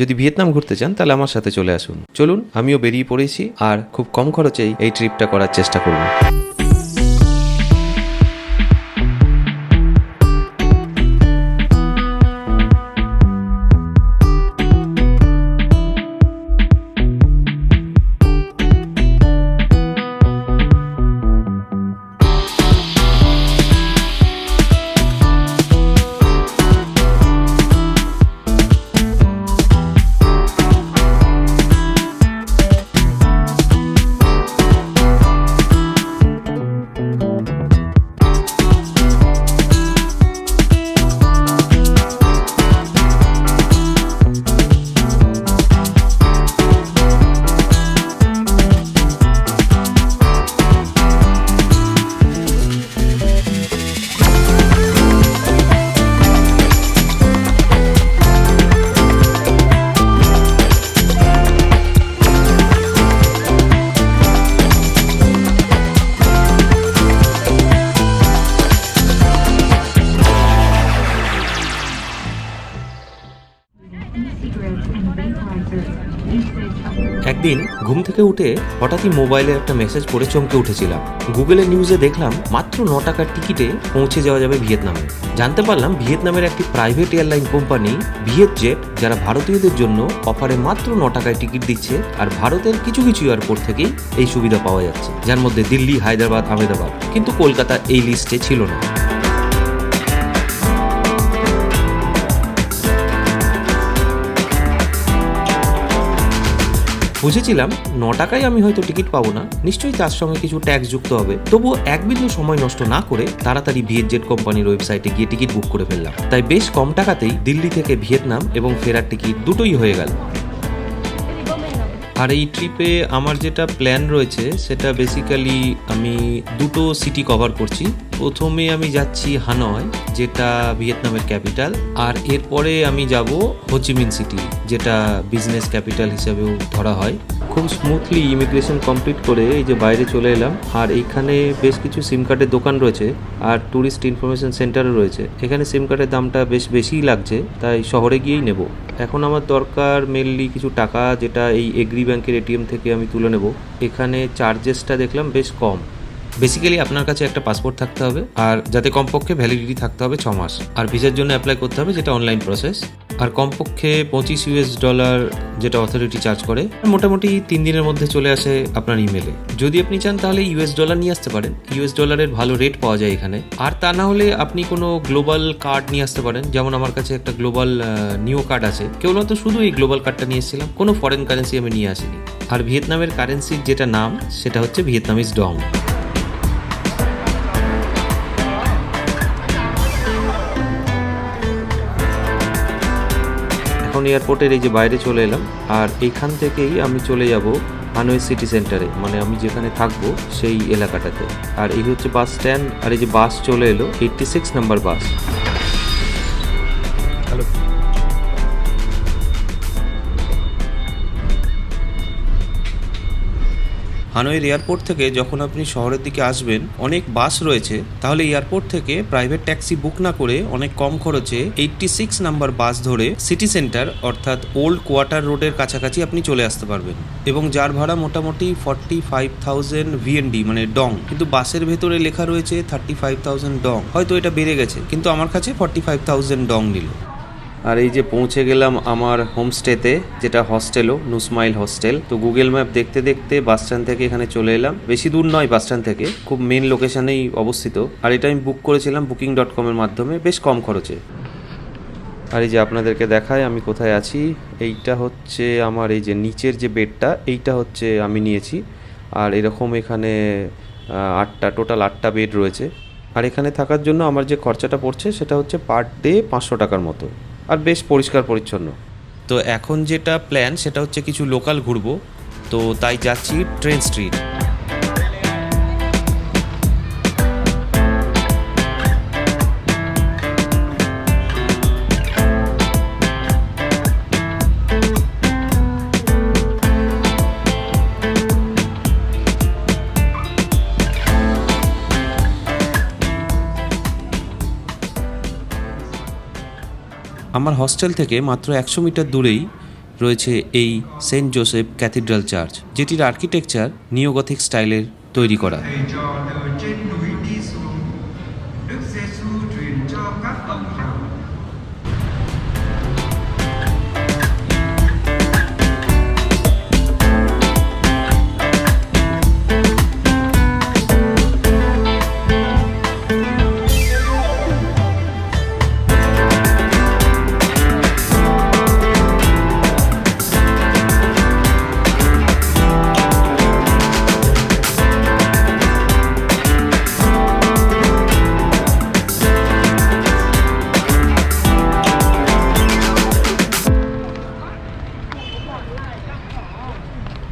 যদি ভিয়েতনাম ঘুরতে চান, তাহলে আমার সাথে চলে আসুন। চলুন, আমিও বেরিয়ে পড়েছি, আর খুব কম খরচেই এই ট্রিপটা করার চেষ্টা করব। একদিন ঘুম থেকে উঠে হঠাৎই মোবাইলে একটা মেসেজ পড়ে চমকে উঠেছিলাম। গুগলের নিউজে দেখলাম মাত্র ন টাকার টিকিটে পৌঁছে যাওয়া যাবে ভিয়েতনামে। জানতে পারলাম ভিয়েতনামের একটি private airline company Viet Jet যারা ভারতীয়দের জন্য অফারে মাত্র ন টাকায় টিকিট দিচ্ছে আর ভারতের কিছু কিছু এয়ারপোর্ট থেকেই এই সুবিধা পাওয়া যাচ্ছে। যার মধ্যে দিল্লি, হায়দ্রাবাদ, আহমেদাবাদ। কিন্তু কলকাতা এই লিস্টে ছিল না। বুঝেছিলাম, ন টাকায় আমি হয়তো টিকিট পাবো না। নিশ্চয়ই তার সঙ্গে কিছু ট্যাক্স যুক্ত হবে। তবুও এক বিন্দু সময় নষ্ট না করে তাড়াতাড়ি ভিয়েতজেট কোম্পানির ওয়েবসাইটে গিয়ে টিকিট বুক করে ফেললাম। তাই বেশ কম টাকাতেই দিল্লি থেকে ভিয়েতনাম এবং ফেরার টিকিট দুটোই হয়ে গেল। আর এই ট্রিপে আমার যেটা প্ল্যান রয়েছে, সেটা বেসিক্যালি আমি দুটো সিটি কভার করছি। প্রথমে আমি যাচ্ছি হানয়, যেটা ভিয়েতনামের ক্যাপিটাল আর এরপরে আমি যাব হোচিমিন সিটি, যেটা বিজনেস ক্যাপিটাল হিসেবেও ধরা হয়। খুব স্মুথলি ইমিগ্রেশন কমপ্লিট করে এই যে বাইরে চলে এলাম। আর এইখানে বেশ কিছু সিম কার্ডের দোকান রয়েছে আর ট্যুরিস্ট ইনফরমেশন সেন্টারও রয়েছে। এখানে সিম কার্ডের দামটা বেশ বেশিই লাগছে, তাই শহরে গিয়েই নেব। এখন আমার দরকার মেনলি কিছু টাকা, যেটা এই এগ্রি ব্যাংকের এটিএম থেকে আমি তুলে নেব। এখানে চার্জেসটা দেখলাম বেশ কম। বেসিক্যালি আপনার কাছে একটা পাসপোর্ট থাকতে হবে, আর যাতে কমপক্ষে ভ্যালিডিটি থাকতে হবে ছ মাস। আর ভিসার জন্য অ্যাপ্লাই করতে হবে যেটা অনলাইন প্রসেস আর কমপক্ষে পঁচিশ ইউএস ডলার যেটা অথরিটি চার্জ করে, মোটামুটি তিন দিনের মধ্যে চলে আসে আপনার ইমেলে যদি আপনি চান তাহলে ইউএস ডলার নিয়ে আসতে পারেন। ইউএস ডলারের ভালো রেট পাওয়া যায় এখানে। আর তা না হলে আপনি কোনো গ্লোবাল কার্ড নিয়ে আসতে পারেন, যেমন আমার কাছে একটা গ্লোবাল নিও কার্ড আছে। কেবলমাত্র শুধু এই গ্লোবাল কার্ডটা নিয়ে এসেছিলাম, কোনো ফরেন কারেন্সি আমি নিয়ে আসিনি। আর ভিয়েতনামের কারেন্সির যেটা নাম, সেটা হচ্ছে ভিয়েতনামিজ ডং। এখন এয়ারপোর্টের এই যে বাইরে চলে এলাম, আর এইখান থেকেই আমি চলে যাব হানয় সিটি সেন্টারে মানে আমি যেখানে থাকব সেই এলাকাটাতে। আর এই হচ্ছে বাস স্ট্যান্ড আর এই যে বাস চলে এলো eighty six number bus hello হানয়ের airport থেকে যখন আপনি শহরের দিকে আসবেন, অনেক বাস রয়েছে, তাহলে এয়ারপোর্ট থেকে প্রাইভেট ট্যাক্সি বুক না করে অনেক কম খরচে এইটটি সিক্স নাম্বার বাস ধরে সিটি সেন্টার অর্থাৎ ওল্ড কোয়ার্টার রোডের কাছাকাছি আপনি চলে আসতে পারবেন। এবং যার ভাড়া মোটামুটি ফর্টি ফাইভ থাউজেন্ড ভিএনডি মানে ডং। কিন্তু বাসের ভেতরে লেখা রয়েছে থার্টি ফাইভ থাউজেন্ড ডং। হয়তো এটা বেড়ে গেছে, কিন্তু আমার কাছে ফর্টি ফাইভ থাউজেন্ড ডং নিল। আর এই যে পৌঁছে গেলাম আমার হোমস্টেতে, যেটা হস্টেলও, নুসমাইল হস্টেল। তো গুগল ম্যাপ দেখতে দেখতে বাস স্ট্যান্ড থেকে এখানে চলে এলাম। বেশি দূর নয় বাস স্ট্যান্ড থেকে, খুব মেন লোকেশনেই অবস্থিত। আর এটা আমি বুক করেছিলাম বুকিং ডট কমের মাধ্যমে, বেশ কম খরচে। আর এই যে আপনাদেরকে দেখায় আমি কোথায় আছি, এইটা হচ্ছে আমার এই যে নিচের যে বেডটা, এইটা হচ্ছে আমি নিয়েছি। আর এরকম এখানে আটটা, টোটাল আটটা বেড রয়েছে। আর এখানে থাকার জন্য আমার যে খরচাটা পড়ছে, সেটা হচ্ছে পার ডে পাঁচশো টাকার মতো। আর বেশ পরিষ্কার পরিচ্ছন্ন। তো এখন যেটা প্ল্যান সেটা হচ্ছে কিছু লোকাল ঘুরবো। তো তাই যাচ্ছি ট্রেন স্ট্রিট আমার হস্টেল থেকে মাত্র একশো মিটার দূরেই রয়েছে এই সেন্ট জোসেফ ক্যাথিড্রাল চার্চ, যেটির আর্কিটেকচার নিওগথিক স্টাইলের তৈরি kora.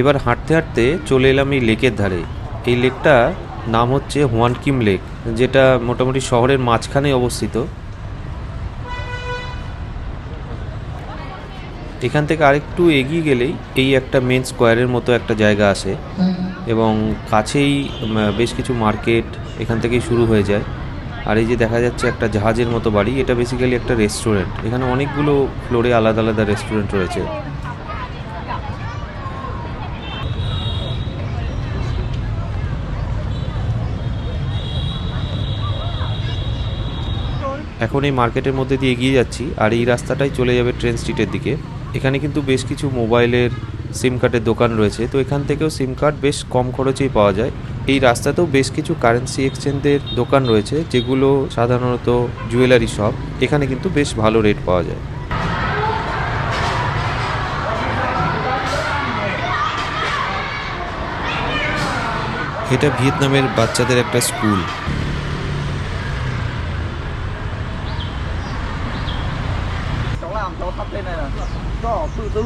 এবার হাঁটতে হাঁটতে চলে এলাম এই লেকের ধারে। এই লেকটা নাম হচ্ছে হোয়ানকিম লেক, যেটা মোটামুটি শহরের মাঝখানে অবস্থিত। এখান থেকে আরেকটু এগিয়ে গেলেই এই একটা মেন স্কোয়ারের মতো একটা জায়গা আছে। এবং কাছেই বেশ কিছু মার্কেট এখান থেকেই শুরু হয়ে যায়। আর এই যে দেখা যাচ্ছে একটা জাহাজের মতো বাড়ি, এটা বেসিক্যালি একটা রেস্টুরেন্ট এখানে অনেকগুলো ফ্লোরে আলাদা আলাদা রেস্টুরেন্ট রয়েছে। এখন এই মার্কেটের মধ্যে দিয়ে এগিয়ে যাচ্ছি, আর এই রাস্তাটাই চলে যাবে ট্রেন স্ট্রিটের দিকে। এখানে কিন্তু বেশ কিছু মোবাইলের সিম কার্ডের দোকান রয়েছে, তো এখান থেকেও সিম কার্ড বেশ কম খরচেই পাওয়া যায়। এই রাস্তাতেও বেশ কিছু কারেন্সি এক্সচেঞ্জের দোকান রয়েছে, যেগুলো সাধারণত জুয়েলারি শপ এখানে কিন্তু বেশ ভালো রেট পাওয়া যায়। এটা ভিয়েতনামের বাচ্চাদের একটা school lên này là từ từ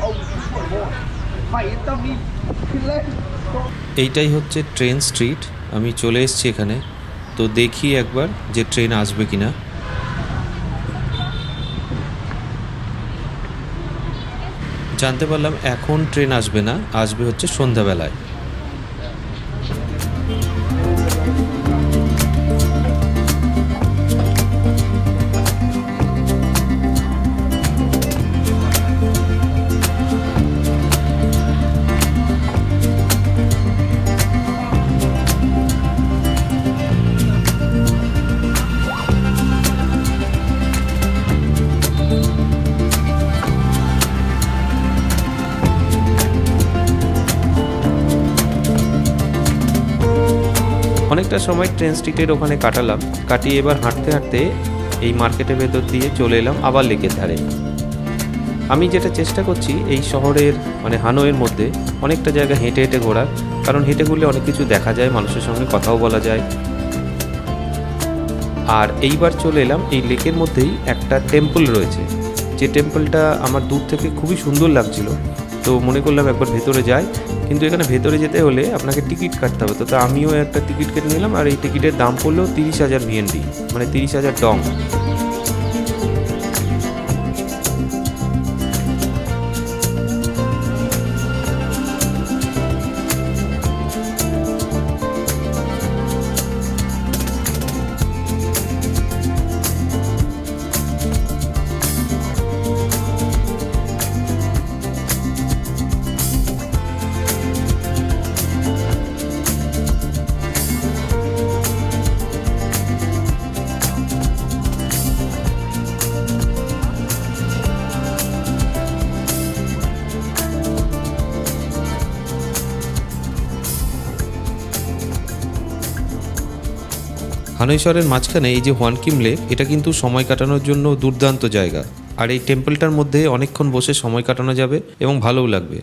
ông mày yên tâm đi ขึ้น lên এইটাই হচ্ছে ট্রেন স্ট্রিট। আমি চলে এসেছি এখানে। তো দেখি একবার যে ট্রেন আসবে কিনা। জানতে পারলাম এখন ট্রেন আসবে না। আসবে হচ্ছে সন্ধ্যাবেলায়। অনেকটা সময় ট্রেন স্ট্রিটের ওখানে কাটালাম। কাটিয়ে এবার হাঁটতে হাঁটতে এই মার্কেটের ভেতর দিয়ে চলে এলাম আবার লেকের ধারে। আমি যেটা চেষ্টা করছি এই শহরের মানে হানোয়ের মধ্যে অনেকটা জায়গা হেঁটে হেঁটে ঘোরার, কারণ হেঁটে ঘুরলে অনেক কিছু দেখা যায়, মানুষের সঙ্গে কথাও বলা যায়। আর এইবার চলে এলাম এই লেকের মধ্যেই একটা টেম্পল রয়েছে। যে টেম্পলটা আমার দূর থেকে খুবই সুন্দর লাগছিল। তো মনে করলাম একবার ভেতরে যাই। কিন্তু এখানে ভেতরে যেতে হলে আপনাকে টিকিট কাটতে হবে। তো আমিও একটা টিকিট কেটে নিলাম আর এই টিকিটের দাম পড়ল তিরিশ হাজার ভিএনডি মানে তিরিশ হাজার ডং। হানই শহরের মাঝখানে এই যে হোয়ানকিম লেক, এটা কিন্তু সময় কাটানোর জন্য দুর্দান্ত জায়গা। আর এই টেম্পলটার মধ্যে অনেকক্ষণ বসে সময় কাটানো যাবে এবং ভালোও লাগবে।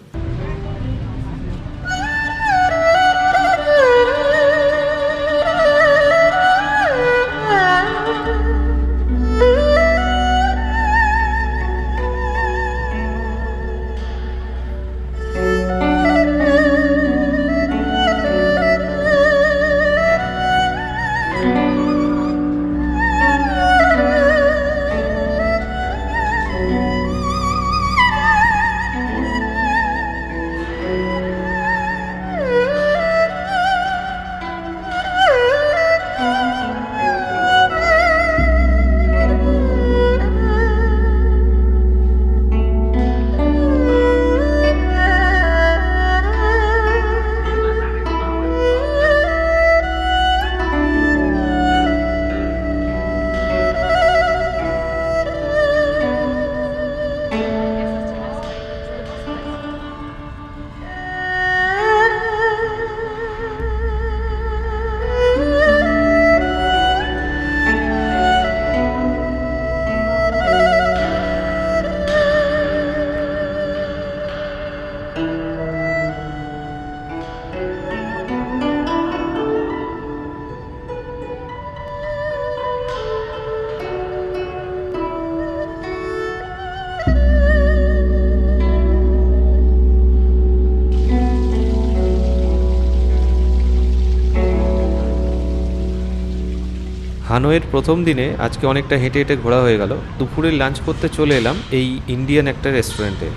হানোয়ের প্রথম দিনে আজকে অনেকটা হেঁটে হেঁটে ঘোরা হয়ে গেল। দুপুরে লাঞ্চ করতে চলে এলাম এই ইন্ডিয়ান একটা রেস্টুরেন্টে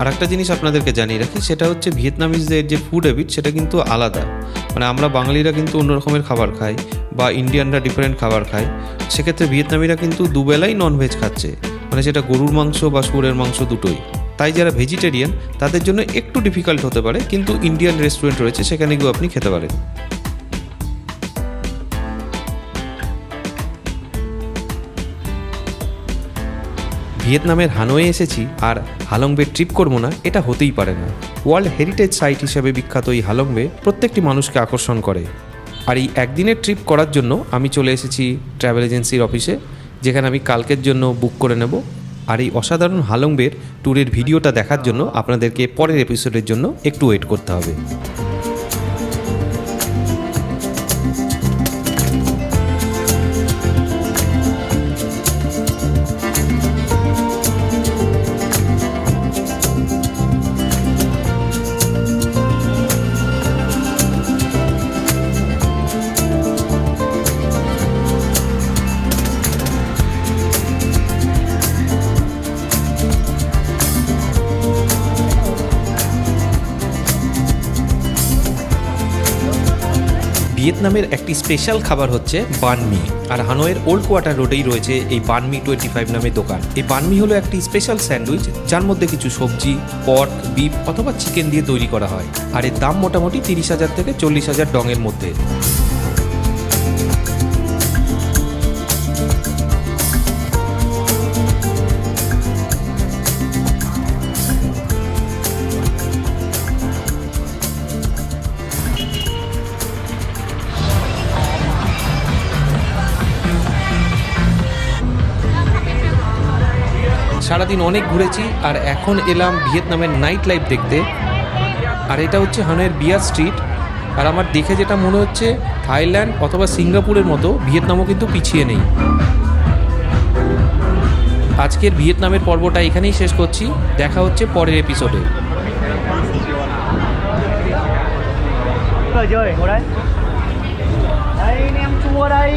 আর একটা জিনিস আপনাদেরকে জানিয়ে রাখি, সেটা হচ্ছে ভিয়েতনামিজদের যে ফুড হ্যাবিট সেটা কিন্তু আলাদা। মানে আমরা বাঙালিরা কিন্তু অন্য রকমের খাবার খাই বা ইন্ডিয়ানরা ডিফারেন্ট খাবার খায়। সেক্ষেত্রে ভিয়েতনামিরা কিন্তু দুবেলাই ননভেজ খাচ্ছে। মানে সেটা গরুর মাংস বা শুয়োরের মাংস দুটোই। তাই যারা ভেজিটেরিয়ান তাদের জন্য একটু ডিফিকাল্ট হতে পারে, কিন্তু ইন্ডিয়ান রেস্টুরেন্ট রয়েছে, সেখানে গিয়েও আপনি খেতে পারেন। ভিয়েতনামের হানোয়ে এসেছি আর হালংবে ট্রিপ করব না, এটা হতেই পারে না। ওয়ার্ল্ড হেরিটেজ সাইট হিসেবে বিখ্যাত এই হালংবে প্রত্যেকটি মানুষকে আকর্ষণ করে। আর এই একদিনের ট্রিপ করার জন্য আমি চলে এসেছি ট্রাভেল এজেন্সির অফিসে, যেখানে আমি কালকের জন্য বুক করে নেব। আর এই অসাধারণ হালংবের ট্যুরের ভিডিওটা দেখার জন্য আপনাদেরকে পরের এপিসোডের জন্য একটু ওয়েট করতে হবে। ভিয়েতনামের একটি স্পেশাল খাবার হচ্ছে বানমি আর হানোয়ের ওল্ড কোয়ার্টার রোডেই রয়েছে এই বানমি টোয়েন্টি ফাইভ নামে দোকান। এই বানমি হলো একটি স্পেশাল স্যান্ডউইচ, যার মধ্যে কিছু সবজি পট বিফ অথবা চিকেন দিয়ে তৈরি করা হয়। আর এর দাম মোটামুটি তিরিশ হাজার থেকে চল্লিশ হাজার ডঙের মধ্যে। সারাদিন অনেক ঘুরেছি, আর এখন এলাম ভিয়েতনামের নাইট লাইফ দেখতে। আর এটা হচ্ছে হানের বিয়ার স্ট্রিট। আর আমার দেখে যেটা মনে হচ্ছে, থাইল্যান্ড অথবা সিঙ্গাপুরের মতো ভিয়েতনামও কিন্তু পিছিয়ে নেই। আজকের ভিয়েতনামের পর্বটা এখানেই শেষ করছি। দেখা হচ্ছে পরের এপিসোডে জয়, ওরাই। আই নেম টু ওরাই।